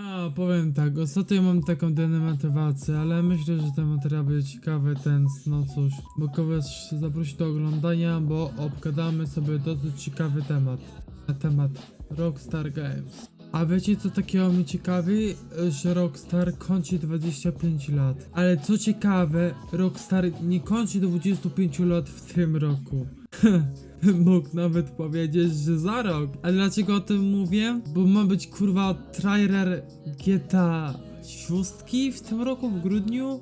A, powiem tak, ostatnio mam taką denemotywację, ale myślę, że ten materiał będzie ciekawy, ten, no cóż, bo kogoś zaprosi do oglądania, bo obgadamy sobie dosyć ciekawy temat, na temat Rockstar Games. A wiecie co takiego mnie ciekawi? Że Rockstar kończy 25 lat. Ale co ciekawe, Rockstar nie kończy 25 lat w tym roku. Mógł nawet powiedzieć, że za rok. A dlaczego o tym mówię? Bo ma być kurwa trailer GTA 6 w tym roku, w grudniu.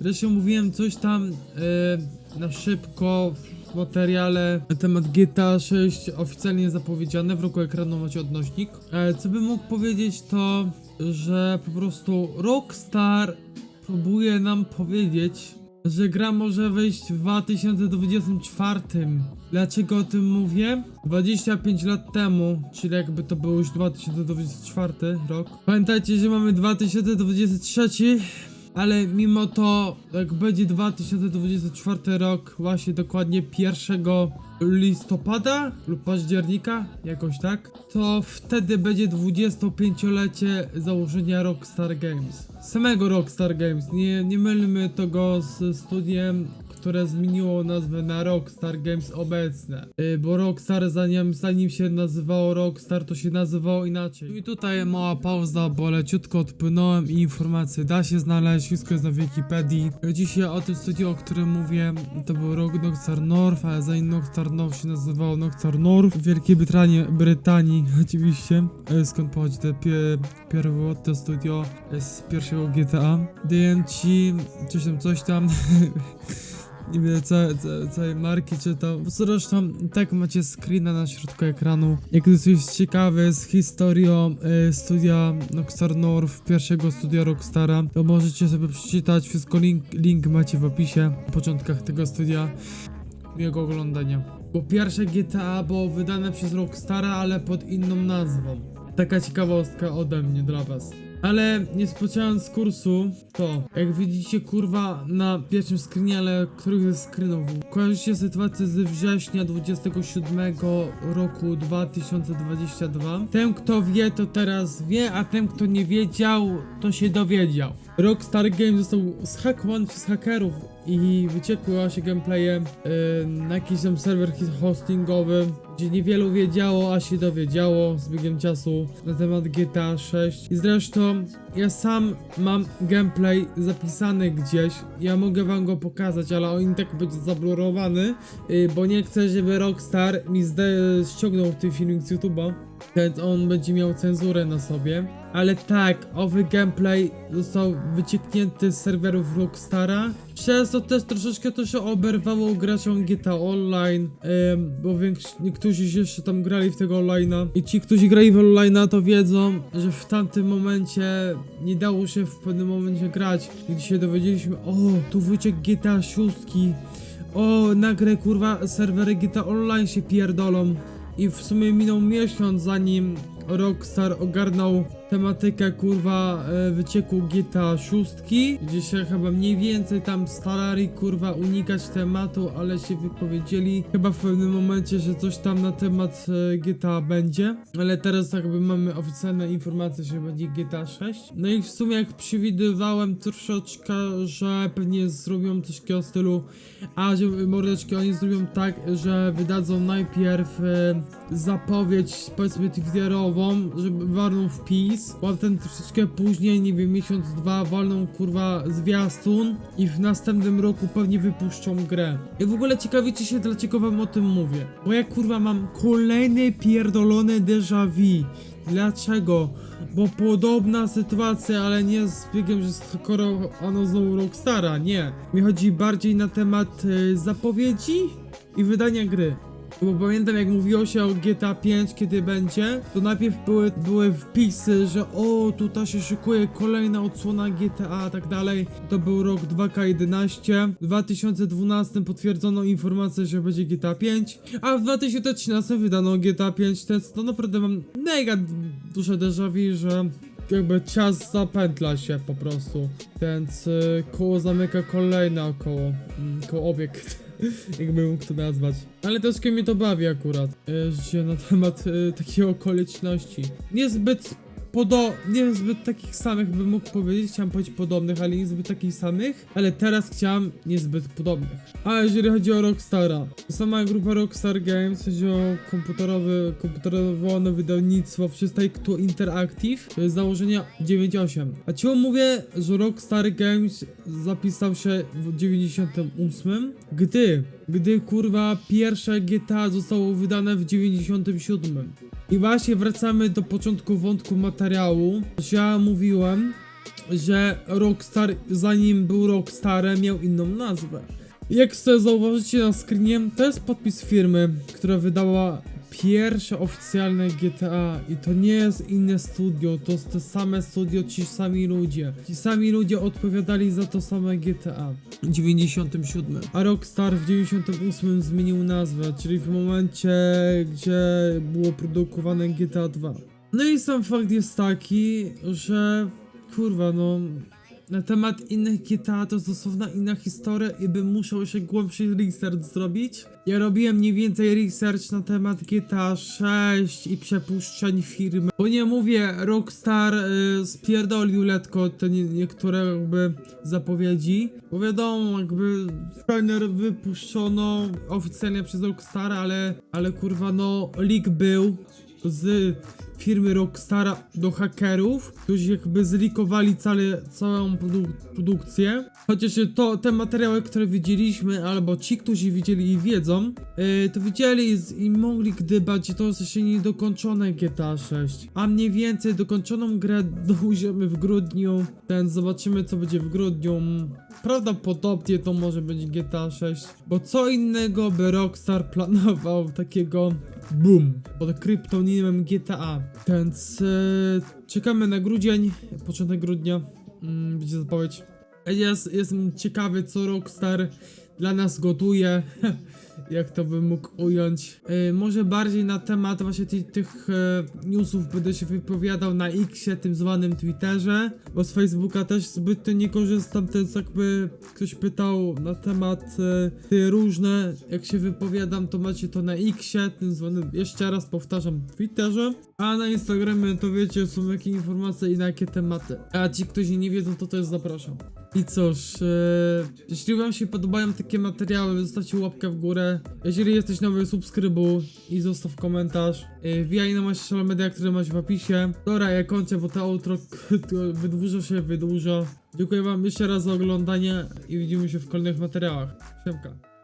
Zresztą mówiłem coś tam e, na szybko w materiale na temat GTA 6 oficjalnie zapowiedziane. W roku ekranu macie odnośnik. E, co bym mógł powiedzieć to, że po prostu Rockstar próbuje nam powiedzieć, że gra może wyjść w 2024. Dlaczego o tym mówię? 25 lat temu, czyli jakby to był już 2024 rok. Pamiętajcie, że mamy 2023, ale mimo to, jak będzie 2024 rok, właśnie dokładnie 1 listopada lub października, jakoś tak, to wtedy będzie 25-lecie założenia Rockstar Games. Samego Rockstar Games, nie, nie mylmy tego z studiem, które zmieniło nazwę na Rockstar Games obecne. Yy, bo Rockstar zanim, zanim się nazywało Rockstar, to się nazywało inaczej. I tutaj mała pauza, bo leciutko odpłynąłem i informacje da się znaleźć, wszystko jest na Wikipedii. Dzisiaj o tym studiu, o którym mówię, to był rok Rockstar North, ale zanim Rockstar North się nazywało Rockstar North w Wielkiej Brytanii, Brytanii oczywiście, yy, skąd pochodzi te pie, pierwotne studio z pierwszego GTA. DMC, coś tam, coś tam. nie wiem, całe, całe, całej marki czytał. Zresztą tak macie screena na środku ekranu. Jak ktoś jest ciekawy z historią e, studia Rockstar North, pierwszego studia Rockstara, to możecie sobie przeczytać. Wszystko link, link macie w opisie, w początkach tego studia. Jego oglądania. Bo pierwsze GTA było wydane przez Rockstara, ale pod inną nazwą. Taka ciekawostka ode mnie dla was. Ale nie spodziewając z kursu, to jak widzicie kurwa na pierwszym screenie, ale których ze screenów kojarzycie sytuację z września 27 roku 2022. Ten kto wie to teraz wie, a ten kto nie wiedział to się dowiedział. Rockstar Games został zhackowany przez hakerów i wyciekły się gameplaye yy, na jakiś tam serwer hostingowy, gdzie niewielu wiedziało, a się dowiedziało z biegiem czasu na temat GTA 6. I zresztą ja sam mam gameplay zapisany gdzieś, ja mogę wam go pokazać, ale on i tak będzie zablurowany, yy, bo nie chcę, żeby Rockstar mi zde- ściągnął ten filmik z YouTube'a. Więc on będzie miał cenzurę na sobie. Ale tak, owy gameplay został wycieknięty z serwerów Rockstara. Przez to też troszeczkę to się oberwało graczom GTA Online, em, bo większość, niektórzy jeszcze tam grali w tego online'a. I ci, którzy grali w online'a, to wiedzą, że w tamtym momencie nie dało się w pewnym momencie grać. Gdy się dowiedzieliśmy, o, tu wyciek GTA 6. O, nagle kurwa serwery GTA Online się pierdolą. I w sumie minął miesiąc zanim Rockstar ogarnął tematykę kurwa e, wycieku GTA 6 gdzie się chyba mniej więcej tam starali kurwa unikać tematu, ale się wypowiedzieli. Chyba w pewnym momencie, że coś tam na temat e, GTA będzie, ale teraz jakby mamy oficjalne informacje, że będzie GTA 6. No i w sumie jak przewidywałem troszeczkę, że pewnie zrobią coś takiego stylu, a że mordeczki oni zrobią tak, że wydadzą najpierw e, zapowiedź powiedzmy twitterową, żeby warną wpis, potem troszeczkę później, nie wiem, miesiąc, dwa walną kurwa zwiastun i w następnym roku pewnie wypuszczą grę. I w ogóle ciekawicie się dlaczego wam o tym mówię, bo ja kurwa mam kolejne pierdolone déjà vu. Dlaczego? Bo podobna sytuacja, ale nie z biegiem, że skoro ono znowu Rockstara, nie. Mi chodzi bardziej na temat e, zapowiedzi i wydania gry. Bo pamiętam jak mówiło się o GTA 5 kiedy będzie, to najpierw były, były wpisy, że o tutaj się szykuje kolejna odsłona GTA tak dalej. To był rok 2K11. W 2012 potwierdzono informację, że będzie GTA 5, a w 2013 wydano GTA 5. To, jest- to naprawdę mam mega duże déjà vu, że jakby czas zapętla się po prostu. Więc y, koło zamyka kolejne koło, mm, koło obiekt. Jakby mógł to nazwać. Ale troszkę mnie to bawi akurat, y, że na temat y, takiej okoliczności. Niezbyt podo... niezbyt takich samych bym mógł powiedzieć, chciałem powiedzieć podobnych, ale niezbyt takich samych, ale teraz chciałem niezbyt podobnych. A jeżeli chodzi o Rockstara, sama grupa Rockstar Games, chodzi o komputerowy, komputerowe wydawnictwo przez Take-Two Interactive, to jest założenia 9.8. A czemu mówię, że Rockstar Games zapisał się w 98, gdy, gdy kurwa pierwsze GTA zostało wydane w 97. I właśnie wracamy do początku wątku materiału, ja mówiłem, że Rockstar, zanim był Rockstarem, miał inną nazwę. Jak sobie zauważycie na screenie, to jest podpis firmy, która wydała pierwsze oficjalne GTA i to nie jest inne studio, to jest te same studio, ci sami ludzie. Ci sami ludzie odpowiadali za to same GTA 97, a Rockstar w 98 zmienił nazwę, czyli w momencie, gdzie było produkowane GTA 2. No i sam fakt jest taki, że kurwa no na temat innych GTA to jest dosłowna inna historia i bym musiał się głębszy research zrobić. Ja robiłem mniej więcej research na temat GTA 6 i przepuszczeń firmy. Bo nie mówię, Rockstar y, spierdolił letko te nie, niektóre jakby zapowiedzi. Bo wiadomo, jakby trailer wypuszczono oficjalnie przez Rockstar, ale, ale kurwa no leak był z firmy Rockstara do hakerów, którzy jakby zlikowali całe, całą produ produkcję. Chociaż to, te materiały, które widzieliśmy, albo ci, którzy widzieli i wiedzą, yy, to widzieli z, i mogli gdybać, to jest jeszcze niedokończone GTA 6. A mniej więcej dokończoną grę dojdziemy w grudniu, ten zobaczymy co będzie w grudniu. Prawdopodobnie to może być GTA 6, bo co innego by Rockstar planował takiego boom pod kryptonimem GTA. Więc e, czekamy na grudzień, początek grudnia, mm, będzie zapowiedź. Jest, jestem ciekawy co Rockstar dla nas gotuje, jak to bym mógł ująć. E, może bardziej na temat właśnie ty, tych e, newsów będę się wypowiadał na Xie, tym zwanym Twitterze, bo z Facebooka też zbytnio nie korzystam, jest jakby ktoś pytał na temat te różne, jak się wypowiadam, to macie to na Xie, tym zwanym, jeszcze raz powtarzam, Twitterze, a na Instagramie to wiecie, są jakie informacje i na jakie tematy. A ci, którzy nie wiedzą, to też zapraszam. I cóż, e, jeśli wam się podobają takie materiały, zostawcie łapkę w górę. Jeżeli jesteś nowy, subskrybuj i zostaw komentarz. E, wbijaj na moje social media, które masz w opisie. Dobra, ja kończę, bo to outro wydłuża się, wydłuża. Dziękuję wam jeszcze raz za oglądanie i widzimy się w kolejnych materiałach. Siemka.